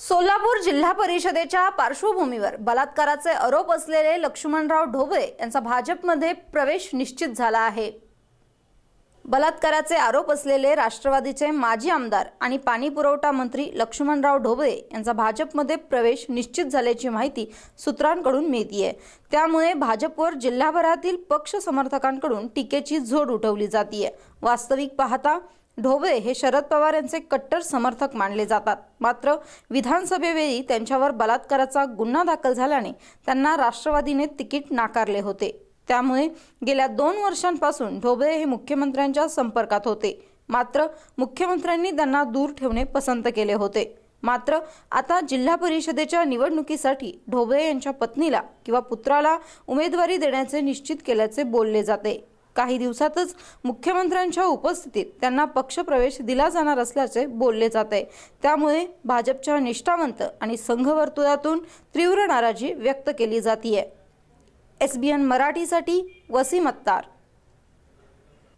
सोलापूर जिल्हा परिषदेच्या पार्श्वभूमीवर बलात्काराचे आरोप असलेले लक्ष्मणराव ढोबळे यांचा भाजपमध्ये प्रवेश निश्चित झाला आहे. बलात्काराचे आरोप असलेले राष्ट्रवादीचे माजी आमदार आणि पाणी पुरवठा मंत्री लक्ष्मणराव ढोबळे यांचा भाजपमध्ये प्रवेश निश्चित झाल्याची माहिती सूत्रांकडून मिळतीये. त्यामुळे भाजपवर जिल्हाभरातील पक्ष समर्थकांकडून टीकेची झोड उठवली जातीये. वास्तविक पाहता ढोबळे हे शरद पवार यांचे कट्टर समर्थक मानले जातात. मात्र विधानसभेवेळी त्यांच्यावर बलात्काराचा गुन्हा दाखल झाल्याने त्यांना राष्ट्रवादीने तिकीट नाकारले होते. त्यामुळे गेल्या दोन वर्षांपासून ढोबळे हे मुख्यमंत्र्यांच्या संपर्कात होते. मात्र मुख्यमंत्र्यांनी त्यांना दूर ठेवणे पसंत केले होते. मात्र आता जिल्हा परिषदेच्या निवडणुकीसाठी ढोबळे यांच्या पत्नीला किंवा पुत्राला उमेदवारी देण्याचे निश्चित केल्याचे बोलले जाते. काही दिवसातच मुख्यमंत्र्यांच्या उपस्थितीत त्यांना पक्षप्रवेश दिला जाणार असल्याचे बोलले जात आहे. त्यामुळे भाजपच्या निष्ठावंत आणि संघवर्तुळातून तीव्र नाराजी व्यक्त केली जातीये. एस बी एन मराठीसाठी वसीम अत्तार.